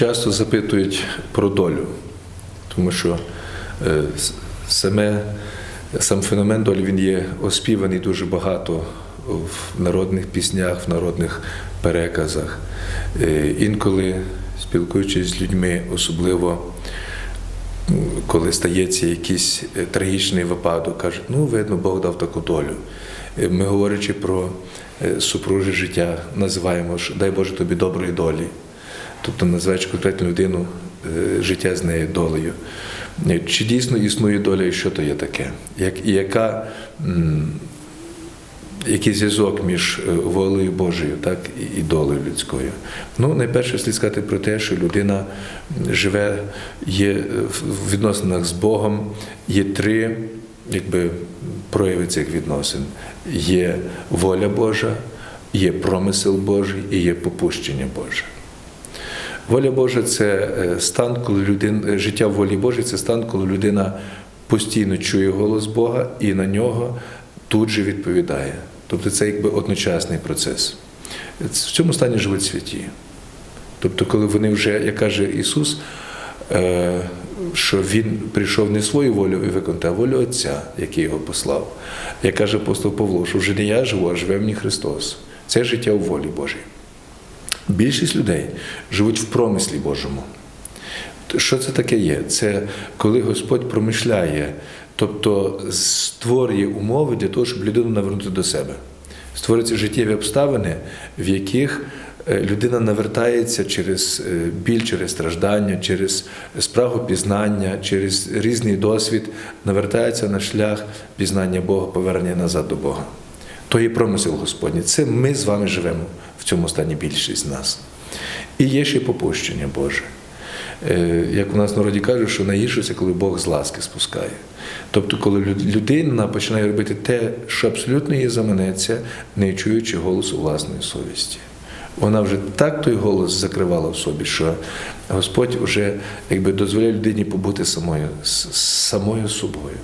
часто запитують про долю, тому що е, саме, сам феномен долі він є оспіваний дуже багато в народних піснях, в народних переказах. Е, Інколи, спілкуючись з людьми, особливо коли стається якийсь е, трагічний випадок, кажуть, ну, видно, Бог дав таку долю. Ми, говорячи про е, супружє життя, називаємо, що дай Боже тобі доброї долі. Тобто називаючи конкретну людину, е, життя з нею долею. Е, Чи дійсно існує доля і що то є таке? Як, і яка, який зв'язок між е, волею Божою так, і- долею людською? Ну, найперше слід сказати про те, що людина живе, є в відносинах з Богом, є три якби, прояви цих відносин. Є воля Божа, є промисел Божий і є попущення Боже. Воля Божа це е, стан, коли людина, життя в волі Божій це стан, коли людина постійно чує голос Бога і на нього тут же відповідає. Тобто це якби одночасний процес. В цьому стані живуть святі. Тобто, коли вони вже, як каже Ісус, е, що Він прийшов не свою волю і виконати, а волю Отця, який його послав. Як каже апостол Павло, що вже не я живу, а живе мені Христос. Це життя у волі Божій. Більшість людей живуть в промислі Божому. Що це таке є? Це коли Господь промишляє, тобто створює умови для того, щоб людину навернути до себе. Створюються життєві обставини, в яких е, людина навертається через е, біль, через страждання, через спрагу пізнання, через різний досвід, навертається на шлях пізнання Бога, повернення назад до Бога. То є промисел Господній. Це ми з вами живемо в цьому стані більшість з нас. І є ще попущення Боже. Е, Як у нас народі кажуть, що найгірше коли Бог з ласки спускає. Тобто, коли людина починає робити те, що абсолютно її заманеться, не чуючи голосу власної совісті. Вона вже так той голос закривала в собі, що Господь вже якби дозволяє людині побути самою, самою собою.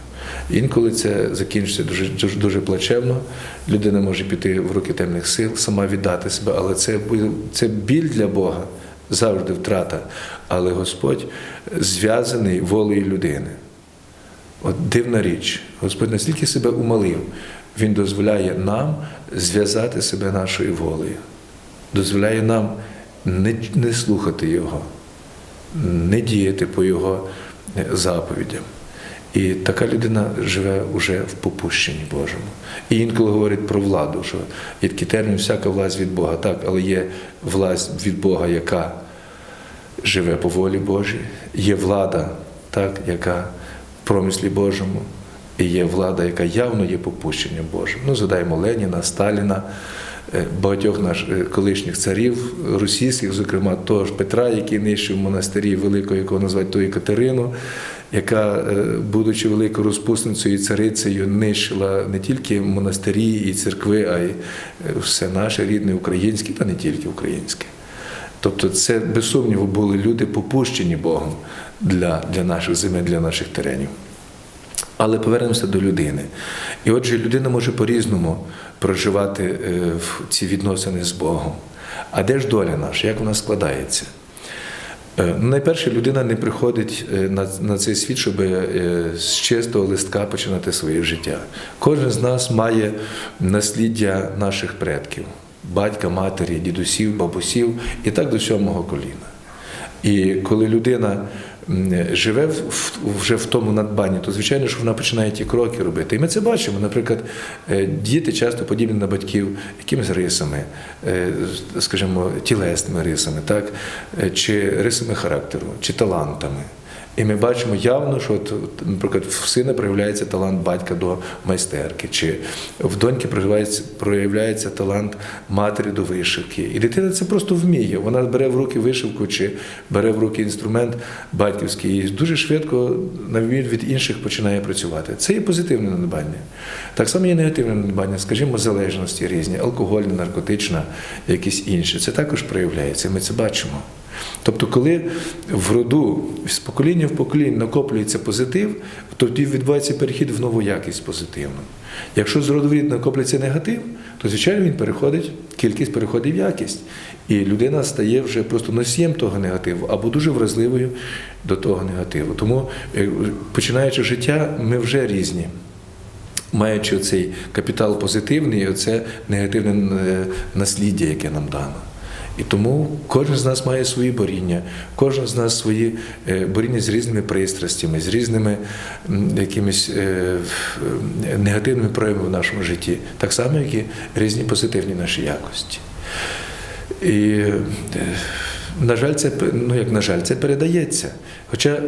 Інколи це закінчиться дуже, дуже, дуже плачевно. Людина може піти в руки темних сил, сама віддати себе, але це, це біль для Бога, завжди втрата. Але Господь зв'язаний волею людини. От дивна річ, Господь настільки себе умалив, Він дозволяє нам зв'язати себе нашою волею, дозволяє нам не, не слухати Його, не діяти по Його е, заповідям. І така людина живе вже в попущенні Божому. І інколи говорить про владу, що є такий термін всяка власть від Бога, так, але є власть від Бога, яка живе по волі Божій, є влада, так, яка в промислі Божому, і є влада, яка явно є попущенням Божим. Ну, згадаємо Леніна, Сталіна, багатьох наших колишніх царів, російських, зокрема того ж Петра, який нищив монастирі великого, якого називають ту Катерину, яка, е, будучи великою розпусницею і царицею, нищила не тільки монастирі і церкви, а й е, все наше рідне українське, та не тільки українське. Тобто це, без сумніву, були люди попущені Богом для, для наших земель, для наших теренів. Але повернемося до людини. І отже, людина може по-різному проживати е, ці відносини з Богом. А де ж доля наша? Як вона складається? Е, Ну, найперше, людина не приходить е, на, цей світ, щоб з чистого листка починати своє життя. Кожен з нас має насліддя наших предків батька, матері, дідусів, бабусів і так до сьомого коліна. І коли людина живе вже в тому надбанні, то звичайно, що вона починає ті кроки робити. І ми це бачимо. Наприклад, е, діти часто подібні на батьків якимись рисами, е, скажімо, тілесними рисами, так? Е, чи рисами характеру, чи талантами. І ми бачимо явно, що, от, наприклад, в сина проявляється талант батька до майстерки, чи в доньки проявляється, проявляється талант матері до вишивки. І дитина це просто вміє. Вона бере в руки вишивку чи бере в руки інструмент батьківський і дуже швидко, на відміну від інших, починає працювати. Це є позитивне надбання. Так само є негативне надбання, скажімо, залежності різні, алкогольна, наркотична, якісь інші. Це також проявляється. Ми це бачимо. Тобто, коли в роду з покоління в покоління накоплюється позитив, тоді відбувається перехід в нову якість позитивну. Якщо з роду в рід накоплюється негатив, то звичайно він переходить, кількість переходить в якість. І людина стає вже просто носієм того негативу або дуже вразливою до того негативу. Тому, е, починаючи життя, ми вже різні маючи цей капітал позитивний, і оце негативне е, насліддя, яке нам дано. І тому кожен з нас має свої боріння, кожен з нас свої е, боріння з різними пристрастями, з різними якимись е, е, негативними проявами в нашому житті, так само, як і різні позитивні наші якості. І на жаль, це ну як на жаль, це передається. Хоча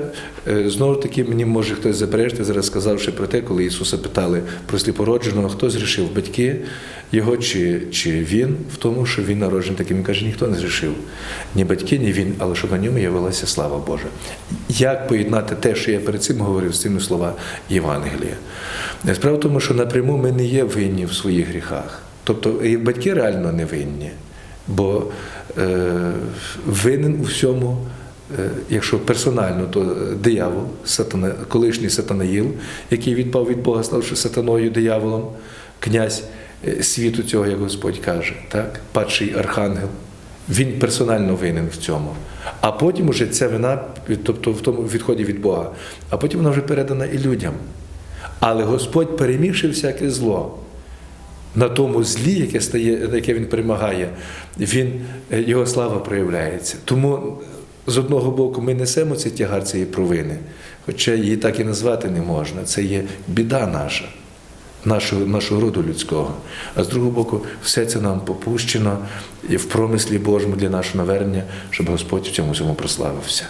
е, знову таки мені може хтось заперечити, зараз сказавши про те, коли Ісуса питали про сліпородженого, хто зрішив батьки його чи, чи він в тому, що він народжений таким. Він каже, ніхто не зрішив. Ні батьки, ні він, але щоб на ньому явилася слава Божа. Як поєднати те, що я перед цим говорив, з цими слова Євангелія? Справа в тому, що напряму ми не є винні в своїх гріхах. Тобто і батьки реально не винні. Бо е, винен у всьому, е, якщо персонально, то е, диявол, сатана, колишній сатанаїл, який відпав від Бога, ставши сатаною дияволом, князь е, світу цього, як Господь каже, так? падший архангел. Він персонально винен в цьому. А потім уже ця вина, тобто в тому відході від Бога, а потім вона вже передана і людям. Але Господь перемігши всяке зло на тому злі, яке стає, яке він перемагає, він, е, його слава проявляється. Тому з одного боку ми несемо цей тягар цієї провини, хоча її так і назвати не можна. Це є біда наша, нашого, нашого роду людського. А з другого боку, все це нам попущено і в промислі Божому для нашого навернення, щоб Господь в цьому всьому прославився.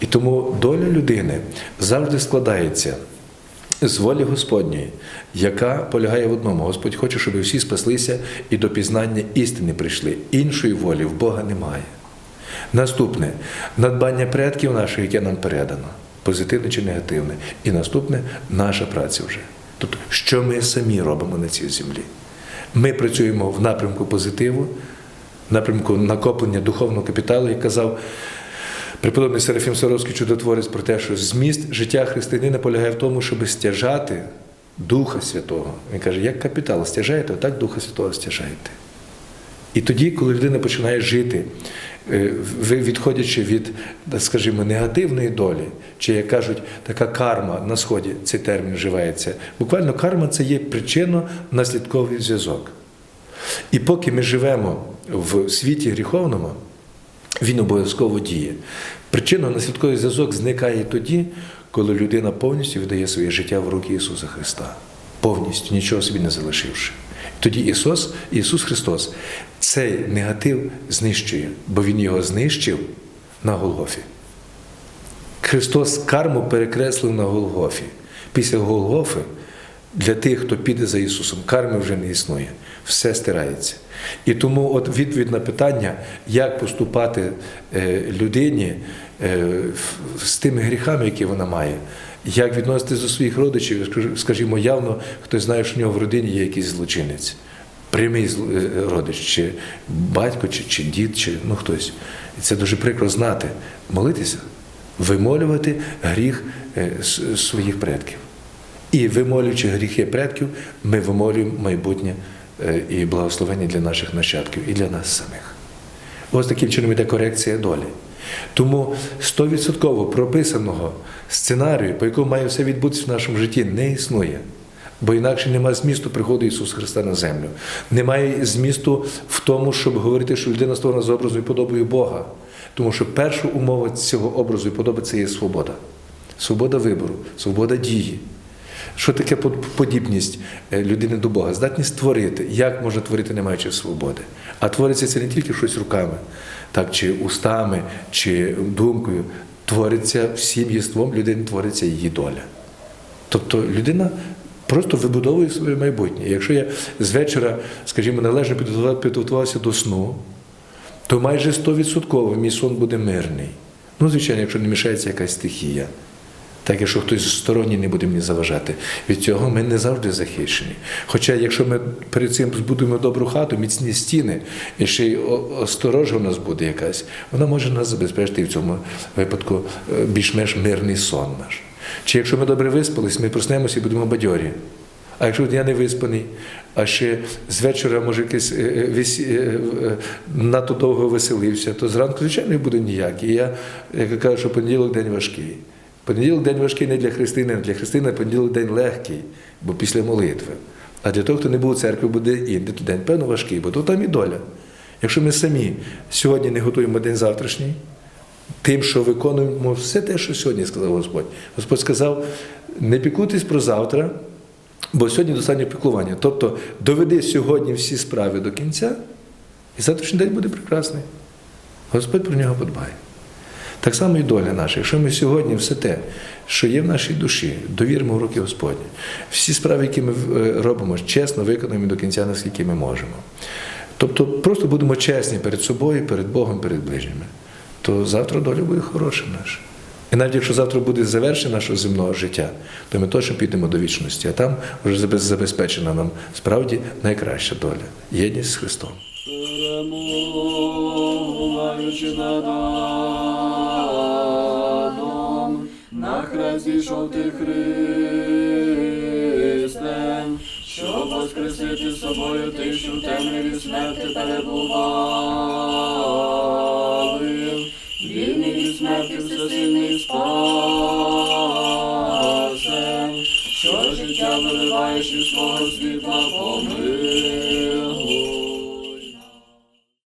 І тому доля людини завжди складається з волі Господньої, яка полягає в одному. Господь хоче, щоб всі спаслися і до пізнання істини прийшли. Іншої волі в Бога немає. Наступне надбання предків наших, яке нам передано, позитивне чи негативне. І наступне наша праця вже. Тобто, що ми самі робимо на цій землі. Ми працюємо в напрямку позитиву, напрямку накоплення духовного капіталу, як казав Преподобний Серафім Саровський чудотворець про те, що зміст життя християнина полягає в тому, щоб стяжати Духа Святого. Він каже, як капітал стяжаєте, так Духа Святого стяжаєте. І тоді, коли людина починає жити, е, відходячи від, скажімо, негативної долі, чи як кажуть, така карма на сході цей термін вживається. Буквально карма це є причинно-наслідковий зв'язок. І поки ми живемо в світі гріховному, він обов'язково діє. Причинно-наслідковий зв'язок зникає тоді, коли людина повністю віддає своє життя в руки Ісуса Христа. Повністю, нічого собі не залишивши. Тоді Ісус, Ісус Христос цей негатив знищує, бо Він його знищив на Голгофі. Христос карму перекреслив на Голгофі. Після Голгофи для тих, хто піде за Ісусом, карми вже не існує. Все стирається. І тому от відповідь на питання, як поступати е, людині е, з тими гріхами, які вона має, як відноситись до своїх родичів, скажімо, явно хтось знає, що в нього в родині є якийсь злочинець. Прямий е, родич, чи батько, чи, чи дід, чи ну хтось. І це дуже прикро знати. Молитися, вимолювати гріх своїх предків. І вимолюючи гріхи предків, ми вимолюємо майбутнє е, і благословення для наших нащадків, і для нас самих. Ось таким чином йде корекція долі. Тому 100% прописаного сценарію, по якому має все відбутися в нашому житті, не існує. Бо інакше немає змісту приходу Ісуса Христа на землю. Немає змісту в тому, щоб говорити, що людина створена з образу і подобою Бога. Тому що перша умова цього образу і подоби це є свобода. Свобода вибору, свобода дії. Що таке подібність е, людини до Бога? Здатність творити. Як можна творити, не маючи свободи? А твориться це не тільки щось руками, так, чи устами, чи думкою. Твориться всім єством людини, твориться її доля. Тобто людина просто вибудовує своє майбутнє. Якщо я з вечора, скажімо, належно підготувався до сну, то майже 100% мій сон буде мирний. Ну, звичайно, якщо не мішається якась стихія. Так, якщо хтось сторонній не буде мені заважати, від цього ми не завжди захищені. Хоча, якщо ми перед цим збудуємо добру хату, міцні стіни, і ще й осторожа у нас буде якась, вона може нас забезпечити і в цьому випадку е, більш-менш мирний сон наш. Чи якщо ми добре виспались, ми проснемося і будемо бадьорі. А якщо я не виспаний, а ще з вечора, може, якийсь е, е, надто довго веселився, то зранку, звичайно, буде ніякий. І я, як я кажу, що понеділок день важкий. Понеділок день важкий не для христини, а для христини понеділок день легкий, бо після молитви. А для того, хто не був у церкві, буде інший то день, певно, важкий, бо то там і доля. Якщо ми самі сьогодні не готуємо день завтрашній, тим, що виконуємо все те, що сьогодні сказав Господь. Господь сказав: не пікуйтесь про завтра, бо сьогодні достатньо піклування. Тобто доведи сьогодні всі справи до кінця, і завтрашній день буде прекрасний. Господь про нього подбає. Так само і доля наша. Якщо ми сьогодні все те, що є в нашій душі, довіримо в руки Господні, всі справи, які ми е, робимо, чесно виконуємо до кінця, наскільки ми можемо. Тобто просто будемо чесні перед собою, перед Богом, перед ближніми, то завтра доля буде хороша наша. І навіть якщо завтра буде завершення нашого земного життя, то ми точно підемо до вічності, а там вже забезпечена нам справді найкраща доля єдність з Христом. Хрест ти Христе, щоб воскресити собою тишу темряві смерти перебували.